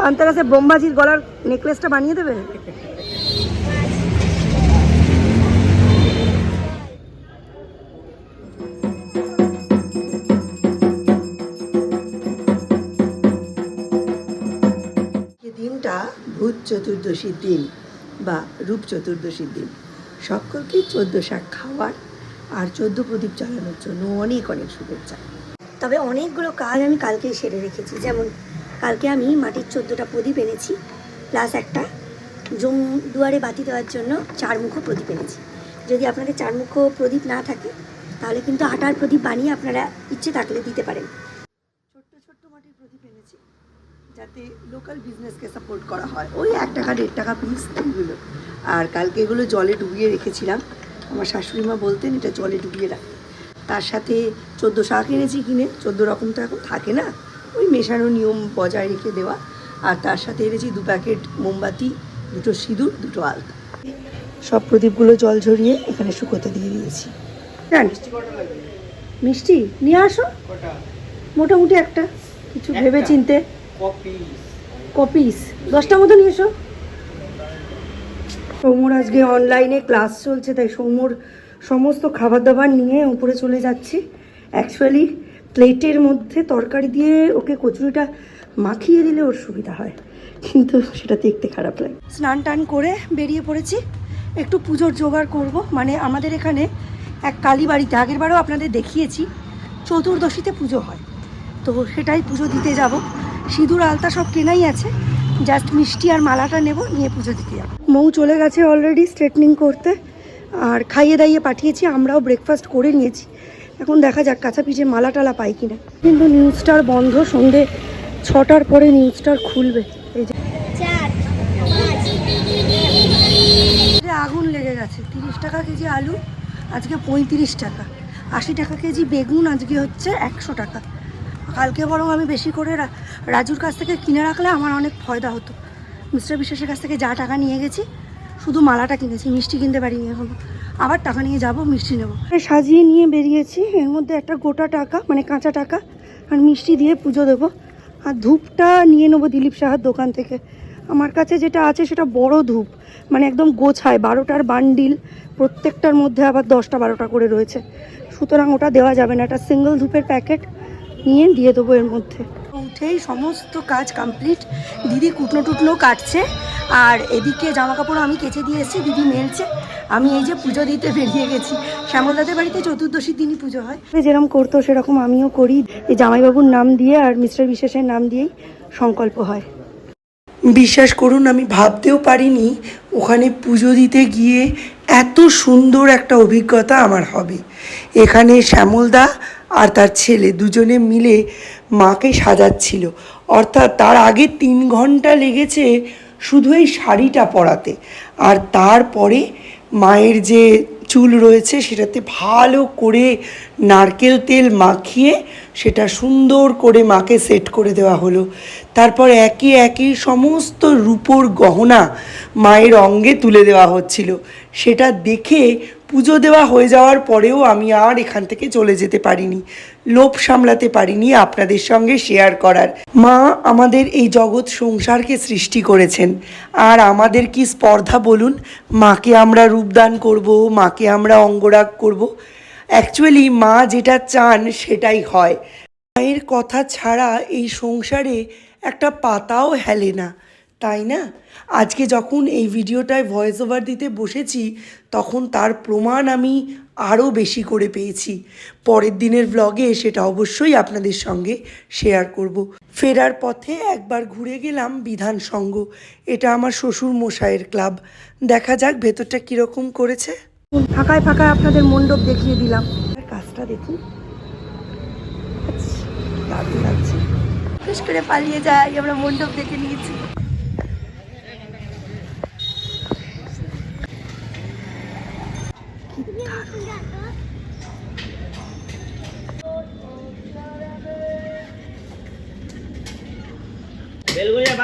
ধানতেরাসে বোমবাজির গলার নেকলেসটা বানিয়ে দেবে? দিনটা ভূত চতুর্দশীর দিন বা রূপ চতুর্দশীর দিন। সকলকে চোদ্দ শাক খাওয়ার আর চোদ্দ প্রদীপ জ্বালানোর জন্য অনেক অনেক শুভেচ্ছা। তবে অনেকগুলো কাজ আমি কালকেই সেরে রেখেছি। যেমন কালকে আমি মাটির চোদ্দোটা প্রদীপ এনেছি প্লাস একটা জম দুয়ারে বাতি দেওয়ার জন্য চারমুখো প্রদীপ এনেছি। যদি আপনাদের চারমুখো প্রদীপ না থাকে, তাহলে কিন্তু আটার প্রদীপ বানিয়ে আপনারা ইচ্ছে থাকলে দিতে পারেন। ছোট্ট ছোট্ট মাটির প্রদীপ এনেছি, যাতে লোকাল বিজনেসকে সাপোর্ট করা হয়। ওই এক টাকা, দেড় টাকা পিস এইগুলো আর কালকে এগুলো জলে ডুবিয়ে রেখেছিলাম। আমার শাশুড়ি মা বলতেন, এটা জলে ডুবিয়ে রাখ। তার সাথে চোদ্দ শাক এনেছি কিনে। চোদ্দ রকম তো এখন থাকে না। ওই মেশানো নিয়ম বজায় রেখে দেওয়া। আর তার সাথে এনেছি দু প্যাকেট মোমবাতি দুটো সিঁদুর দুটো আলতা। সব প্রদীপগুলো জল ঝরিয়ে এখানে শুকোতে দিয়ে দিয়েছি। জান মিষ্টি নিয়ে আসো। মোটামুটি একটা। কিছু ভেবে চিনতে কপিস দশটার মতো নিয়ে এসো। সৌমর আজকে অনলাইনে ক্লাস চলছে তাই সৌমর সমস্ত খাবার দাবার নিয়ে উপরে চলে যাচ্ছি। অ্যাকচুয়ালি প্লেটের মধ্যে তরকারি দিয়ে ওকে কচুরিটা মাখিয়ে দিলে ওর সুবিধা হয়। কিন্তু সেটা দেখতে খারাপ লাগে। স্নান টান করে বেরিয়ে পড়েছি। একটু পুজোর জোগাড় করব। মানে আমাদের এখানে এক কালী বাড়িতে, আগের বারও আপনাদের দেখিয়েছি, চতুর্দশীতে পুজো হয়। তো সেটাই পুজো দিতে যাব। সিঁদুর, আলতা সব কেনাই আছে। জাস্ট মিষ্টি আর মালাটা নেব, নিয়ে পুজো দিতে যাব। মৌ চলে গেছে অলরেডি স্ট্রেটনিং করতে। আর খাইয়ে দাইয়ে পাঠিয়েছি, আমরাও ব্রেকফাস্ট করে নিয়েছি। এখন দেখা যাক কাঁচা পিঠে মালা টালা পাই কিনা। কিন্তু নিউজটার বন্ধ সন্ধে ছটার পরে নিউজটার খুলবে। এই যে আগুন লেগে গেছে। তিরিশ টাকা কেজি আলু আজকে পঁয়ত্রিশ টাকা। আশি টাকা কেজি বেগুন আজকে হচ্ছে একশো টাকা। কালকে বরং আমি বেশি করে রাজুর কাছ থেকে কিনে রাখলে আমার অনেক ফয়দা হতো। মিস্টার বিশ্বাসের কাছ থেকে যা টাকা নিয়ে গেছি শুধু মালাটা কিনেছি মিষ্টি কিনতে পারিনি এখনও। আবার টাকা নিয়ে যাব, মিষ্টি নেব। সাজিয়ে নিয়ে বেরিয়েছি, এর মধ্যে একটা গোটা টাকা মানে কাঁচা টাকা, আর মিষ্টি দিয়ে পুজো দেবো। আর ধূপটা নিয়ে নেব দিলীপ সাহার দোকান থেকে। আমার কাছে যেটা আছে সেটা বড় ধূপ মানে একদম গোছায়, বারোটার বান্ডিল, প্রত্যেকটার মধ্যে আবার দশটা বারোটা করে রয়েছে। সুতরাং ওটা দেওয়া যাবে না একটা সিঙ্গেল ধূপের প্যাকেট নিয়ে দিয়ে দেবো এর মধ্যে। উঠেই সমস্ত কাজ কমপ্লিট দিদি কুটনো টুটনো কাটছে। আর এদিকে জামা কাপড় আমি কেচে দিয়ে এসেছি, দিদি মেলছে। আমি এই যে পুজো দিতে বেরিয়ে গেছি। শ্যামলদাদের বাড়িতে চতুর্দশীর দিনই পুজো হয়। যেরকম করতো সেরকম আমিও করি। এই জামাইবাবুর নাম দিয়ে আর মিস্টার বিশ্বাসের নাম দিয়েই সংকল্প হয়। বিশ্বাস করুন, আমি ভাবতেও পারিনি ওখানে পুজো দিতে গিয়ে এত সুন্দর একটা অভিজ্ঞতা আমার হবে। এখানে শ্যামলদা আর তার ছেলে দুজনে মিলে মাকে সাজাচ্ছিল। অর্থাৎ তার আগে তিন ঘণ্টা লেগেছে শুধু এই শাড়িটা পরাতে। আর তারপরে মায়ের যে চুল রয়েছে, সেটাতে ভালো করে নারকেল তেল মাখিয়ে সেটা সুন্দর করে মাকে সেট করে দেওয়া হলো। তারপর একে একে সমস্ত রূপোর গহনা মায়ের অঙ্গে তুলে দেওয়া হচ্ছিল। সেটা দেখে পুজো দেওয়া হয়ে যাওয়ার পরেও আমি আর এখান থেকে চলে যেতে পারিনি, লোভ সামলাতে পারিনি আপনাদের সঙ্গে শেয়ার করার। মা আমাদের এই জগৎ সংসারকে সৃষ্টি করেছেন, আর আমাদের কি স্পর্ধা বলুন? মাকে আমরা রূপদান করব, মাকে আমরা অঙ্গরাগ করব। অ্যাকচুয়ালি মা যেটা চান সেটাই হয়। মায়ের কথা ছাড়া এই সংসারে একটা পাতাও হেলে না। তাই না? আজকে যখন এই ভিডিওটায় ভয়েস ওভার দিতে বসেছি তখন তার প্রমাণ আমি আরও বেশি করে পেয়েছি। পরের দিনের ব্লগে সেটা অবশ্যই আপনাদের সঙ্গে শেয়ার করব। ফেরার পথে একবার ঘুরে গেলাম বিধান সঙ্গ। এটা আমার শ্বশুর মশাইয়ের ক্লাব দেখা যাক ভেতরটা কীরকম করেছে। ফাঁকায় ফাঁকায় আপনাদের মণ্ডপ দেখিয়ে দিলাম। কাজটা দেখুন। দারুণ লাগছে। করে পালিয়ে যাই আমরা মণ্ডপ দেখে নিয়েছি।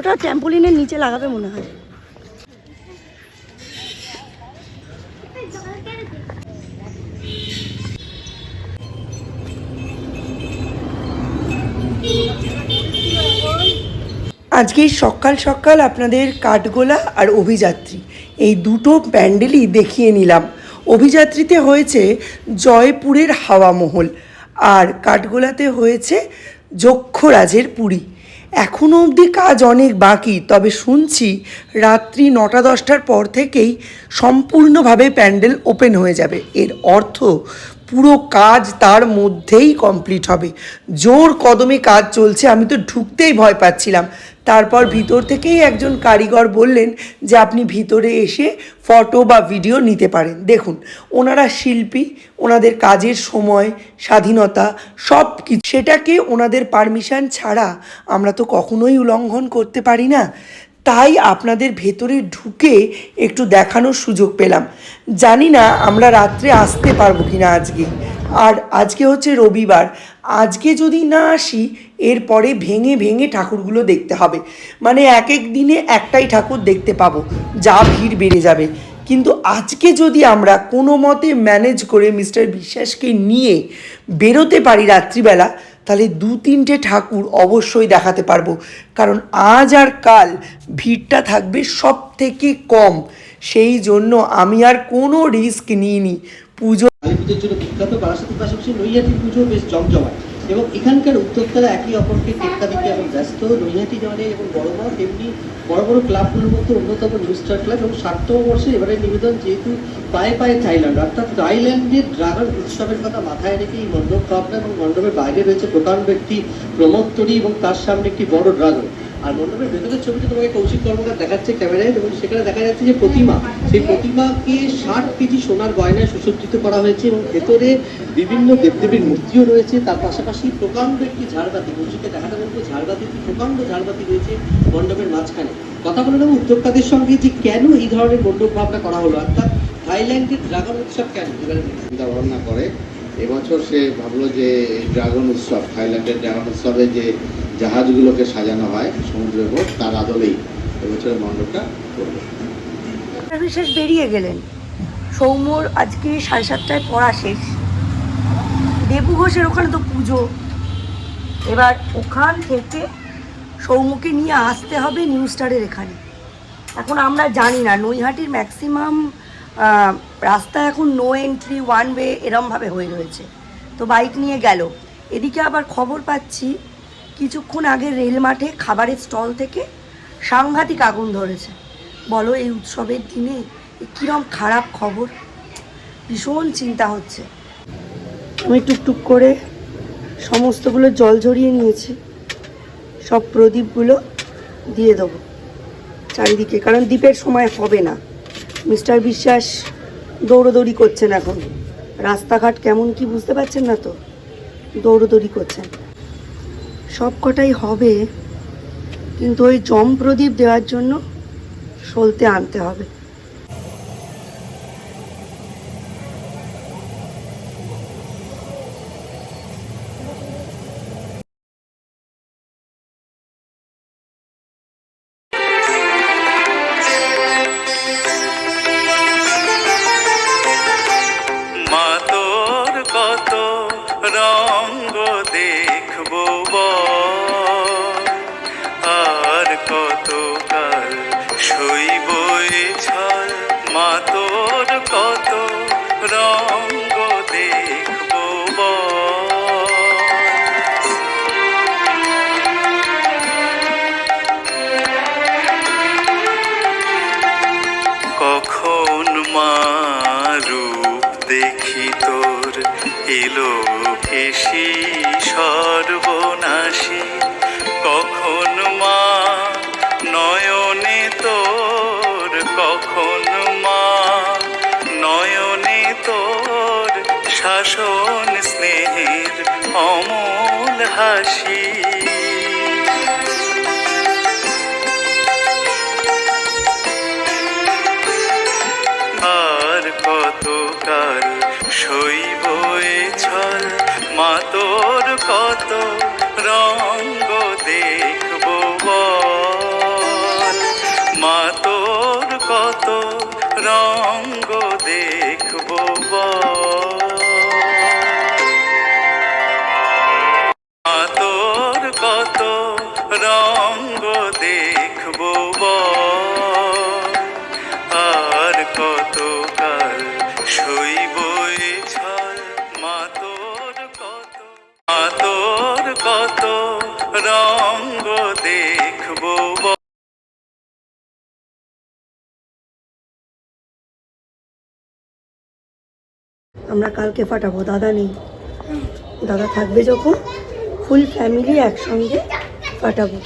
ওটা ট্যাম্পোলিনের নিচে লাগাবে মনে হয়। আজকে সকাল সকাল আপনাদের কাঠগোলা আর অভিযাত্রী, এই দুটো প্যান্ডেলই দেখিয়ে নিলাম। অভিযাত্রীতে হয়েছে জয়পুরের হাওয়া মহল আর কাঠগোলাতে হয়েছে যক্ষরাজের পুরী। এখনও অবধি কাজ অনেক বাকি, তবে শুনছি রাত্রি নটা দশটার পর থেকেই সম্পূর্ণভাবে প্যান্ডেল ওপেন হয়ে যাবে। এর অর্থ পুরো কাজ তার মধ্যেই কমপ্লিট হবে। জোর কদমে কাজ চলছে, আমি তো ঢুকতেই ভয় পাচ্ছিলাম। তারপর ভিতর থেকেই একজন কারিগর বললেন যে, আপনি ভিতরে এসে ফটো বা ভিডিও নিতে পারেন। দেখুন, ওনারা শিল্পী, ওনাদের কাজের সময়, স্বাধীনতা সব কিছু সেটাকে ওনাদের পারমিশন ছাড়া আমরা তো কখনোই উল্লঙ্ঘন করতে পারি না। তাই আপনাদের ভেতরে ঢুকে একটু দেখানোর সুযোগ পেলাম। জানি না আমরা রাত্রে আসতে পারব কি না আজকে। আর আজকে হচ্ছে রবিবার। আজকে যদি না আসি, এরপরে ভেঙে ভেঙে ঠাকুরগুলো দেখতে হবে। মানে এক এক দিনে একটাই ঠাকুর দেখতে পাবো। যা ভিড় বেড়ে যাবে। কিন্তু আজকে যদি আমরা কোনো মতে ম্যানেজ করে মিস্টার বিশ্বাসকে নিয়ে বেরোতে পারি রাত্রিবেলা তাহলে দু তিনটে ঠাকুর অবশ্যই দেখাতে পারব। কারণ আজ আর কাল ভিড়টা থাকবে সব থেকে কম। সেই জন্য আমি আর কোনো রিস্ক নিইনি। পুজো পুজোর জন্য বিখ্যাত পাশাপাশি নৈহাটির পুজো বেশ জমজমাট। এবং এখানকার উদ্যোক্তারা একে অপরকে টেক্কা দিতে এবং ব্যস্ত নৈহাটি জলে এবং বড় বড় তেমনি বড় বড় ক্লাবগুলোর মধ্যে অন্যতম নিউ স্টার ক্লাব এবং ষাটতম বর্ষে এবারে নিবেদন যেহেতু পায়ে পায়ে থাইল্যান্ড। অর্থাৎ থাইল্যান্ডের ড্রাগন উৎসবের কথা মাথায় রেখে এই মণ্ডপ ক্লাবটা এবং মণ্ডপের বাইরে রয়েছে প্রকাণ্ড একটি প্রমোত্তরী এবং তার সামনে একটি বড় ড্রাগন। আর মণ্ডপের ভেতরের ছবিটা তোমাকে কৌশিক কর্মকার দেখাচ্ছে ক্যামেরায় এবং সেখানে দেখা যাচ্ছে যে প্রতিমা, সেই প্রতিমাকে ষাট কেজি সোনার গয়নায় সুসজ্জিত করা হয়েছে এবং ভেতরে বিভিন্ন দেবদেবীর মূর্তিও রয়েছে। তার পাশাপাশি প্রকাণ্ড একটি ঝাড়বাতি, কৌশিককে দেখাতে বলব, ঝাড়বাতি প্রকাণ্ড ঝাড়বাতি রয়েছে মণ্ডপের মাঝখানে। কথা বলে নেব উদ্যোক্তাদের সঙ্গে যে কেন এই ধরনের মণ্ডপ ভাবনা করা হলো, অর্থাৎ থাইল্যান্ডের ড্রাগন উৎসব কেন? চিন্তা ভাবনা করে। এবছর সে ভাবলো যে ড্রাগন উৎসব, থাইল্যান্ডের ড্রাগন উৎসবে যে জাহাজগুলোকে সাজানো হয়, সমুদ্রের উপর তার আদলেই এবছরের মণ্ডপটা করবে। বিশেষ বেরিয়ে গেলেন। সৌম্যর আজকে সাড়ে সাতটায় পড়া শেষ। দেবু ঘোষের ওখানে তো পুজো। এবার ওখান থেকে সৌম্যকে নিয়ে আসতে হবে নিউ স্টারের এখানে। এখন আমরা জানি না, নৈহাটির ম্যাক্সিমাম রাস্তা এখন নো এন্ট্রি ওয়ান ওয়ে এরমভাবে হয়ে রয়েছে। তো বাইক নিয়ে গেল। এদিকে আবার খবর পাচ্ছি কিছুক্ষণ আগে রেল মাঠে খাবারের স্টল থেকে সাংঘাতিক আগুন ধরেছে। বলো, এই উৎসবের দিনে কিরম খারাপ খবর? ভীষণ চিন্তা হচ্ছে। আমি টুকটুক করে সমস্তগুলো জল ঝরিয়ে নিয়েছি। সব প্রদীপগুলো দিয়ে দেবো। চারিদিকে, কারণ দ্বীপের সময় হবে না। মিস্টার বিশ্বাস দৌড়দৌড়ি করছেন এখন। রাস্তাঘাট কেমন কি বুঝতে পারছেন না তো? দৌড়দৌড়ি করছেন। সব কটাই হবে। কিন্তু ওই জম প্রদীপ দেওয়ার জন্য সলতে আনতে হবে। wrong. শাসন স্নেহের অমল হাসি। আর কত কাল সইব ছল মাতর কত আমরা কালকে ফাটাবো, দাদা নেই। দাদা থাকবে যখন ফুল ফ্যামিলি একসঙ্গে ফাটাবো।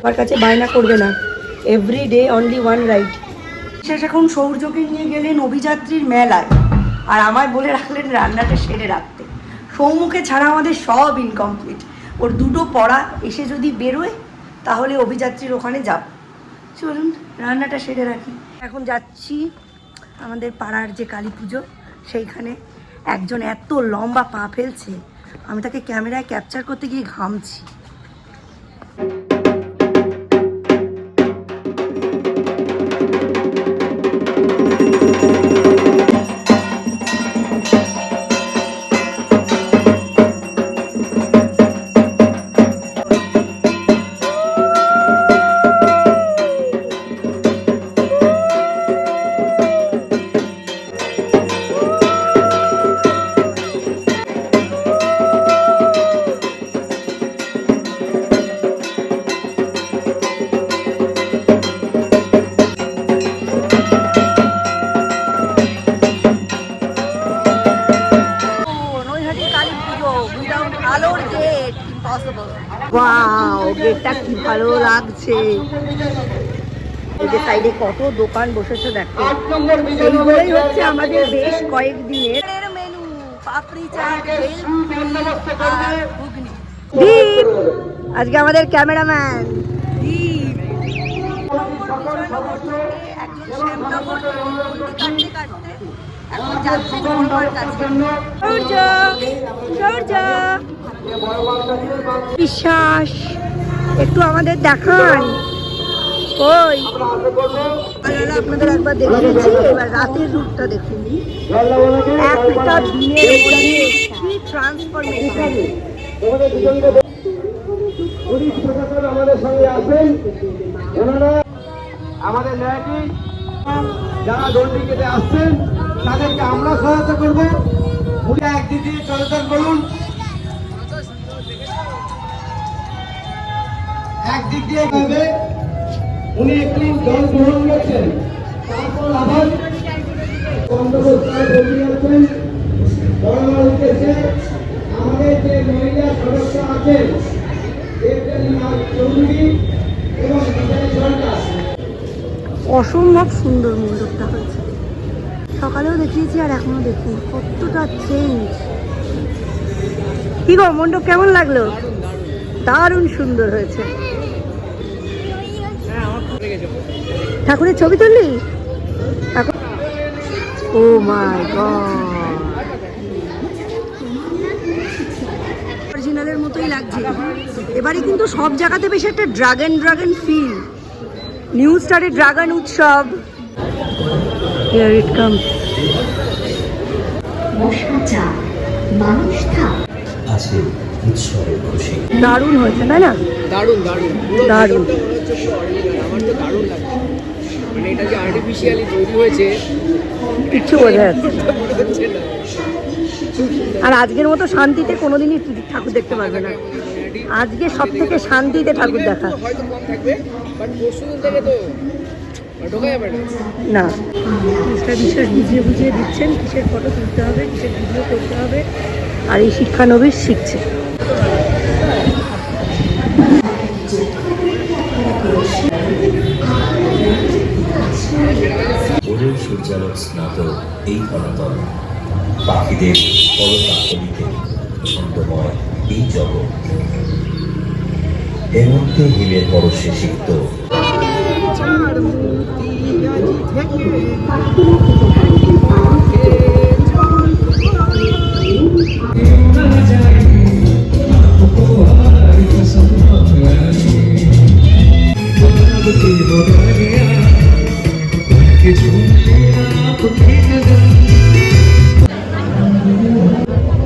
আমার কাছে বায়না করবে না every day only one ride শেষ এখন সৌর্যকে নিয়ে গেলেন অভিযাত্রীর মেলায়, আর আমায় বলে রাখলেন রান্নাটা সেরে রাখতে। সৌমুখে ছাড়া আমাদের সব ইনকমপ্লিট ওর দুটো পড়া এসে যদি বেরোয়, তাহলে অভিযাত্রীর ওখানে যাব। চলুন, রান্নাটা সেরে রাখি। এখন যাচ্ছি আমাদের পাড়ার যে কালী পুজো, সেইখানে একজন এত লম্বা পা ফেলছে আমি তাকে ক্যামেরায় ক্যাপচার করতে গিয়ে ঘামছি। ওয়াও গেটটা কি ভালো লাগছে। এই যে সাইডে কত দোকান বসেছে দেখো। এইগুলোই হচ্ছে আমাদের বেশ কয়েকদিনের মেনু পাপড়ি চাট দীপ! আজকে আমাদের ক্যামেরাম্যান। দীপ। একজন শ্যামনগর এখন যাচ্ছে গঙ্গার কাছে। সূর্য সূর্য। বিশ্বাস একটু আমাদের দেখান। ওই। আপনাদের একবার দেখিয়েছি এবার রাতের রূপটা দেখুন। একটা দিনের মধ্যে কি ট্রান্সফরমেশন পুলিশ প্রশাসন আমাদের সঙ্গে ওনারা আমাদের যারা দণ্ডি কেটে আসছেন তাদেরকে আমরা সহায়তা করব। উনি একদিক দিয়ে চলাচল করুন একদিক দিয়ে হবে উনি একটি জল গ্রহণ করছেন। তারপর আবার আমাদের যে অসম্ভব সুন্দর মণ্ডপটা হয়েছে। সকালেও দেখিয়েছি আর এখনও দেখুন। কতটা চেঞ্জ কি গো মণ্ডপ কেমন লাগল? দারুণ সুন্দর হয়েছে। ঠাকুরের ছবি তুললি? ও মাই গড। অরিজিনালের মতোই লাগছে। এবারে কিন্তু সব জায়গাতে বেশ একটা ড্রাগন ড্রাগন ফিল নিউ স্টারে ড্রাগন উৎসব। আছে উৎসবের খুশি। দারুণ হয়েছে তাই না? দারুণ দারুণ। দারুণ। হচ্ছে অরিজিনাল আমার তো দারুণ লাগছে। মানে এটা যে আর্টিফিশিয়ালি তৈরি হয়েছে কিচ্ছু বোঝা যাচ্ছে না। হচ্ছে না। আর আজকের মতো শান্তিতে কোনোদিনই ঠাকুর দেখতে পারবে না। আজকে সব থেকে শান্তিতে ঠাকুর দেখা। হয়তো কম থাকবে বাট থেকে তো না? না। মিস্টার বিশ্বাস বুঝিয়ে বুঝিয়ে দিচ্ছেন কিসের ফটো তুলতে হবে কিসের ভিডিও করতে হবে আর এই শিক্ষানবিশ শিখছে। ওরের সূর্যালোক স্নাত এই ধরাতল পাখিদের কলকাকলিতে ছন্দময় এই জগৎ। হেমন্তে হিমের পরশে সিক্ত তার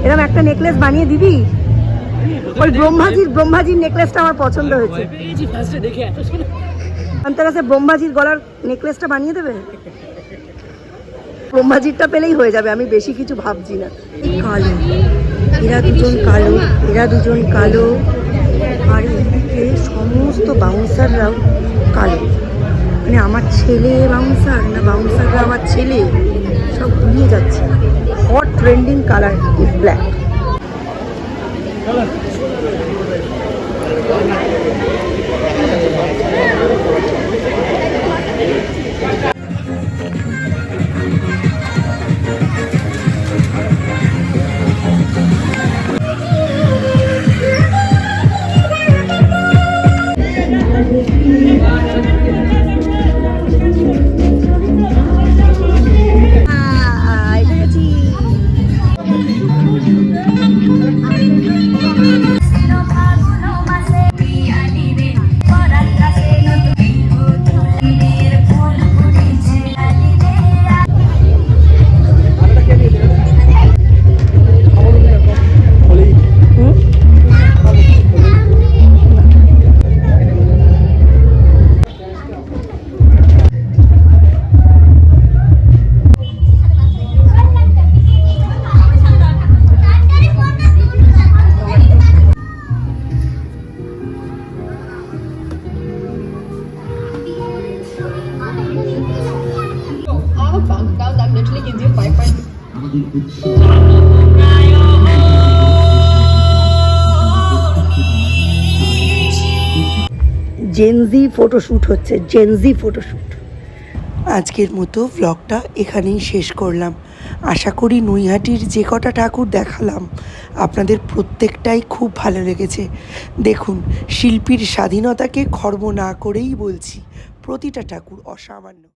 এরকম একটা নেকলেস বানিয়ে দিবি? ওই ব্রহ্মাজির ব্রহ্মাজির নেকলেসটা আমার পছন্দ হয়েছে। দেখে কাছে ব্রহ্মাজির গলার নেকলেসটা বানিয়ে দেবে? ব্রহ্মাজিরটা পেলেই হয়ে যাবে, আমি বেশি কিছু ভাবছি না। কালো। এরা দুজন কালো, এরা দুজন কালো। আর এদিকে সমস্ত বাউন্সাররাও কালো। মানে আমার ছেলে বাউন্সার না বাউন্সাররা আমার ছেলে, সব গুলিয়ে যাচ্ছে। Hot trending colour is black Gen Z photoshoot হচ্ছে জেনজি ফটোশ্যুট আজকের মতো ভ্লগটা এখানেই শেষ করলাম। আশা করি নৈহাটির যে কটা ঠাকুর দেখালাম, আপনাদের প্রত্যেকটাই খুব ভালো লেগেছে। দেখুন, শিল্পীর স্বাধীনতাকে খর্ব না করেই বলছি, প্রতিটা ঠাকুর অসামান্য।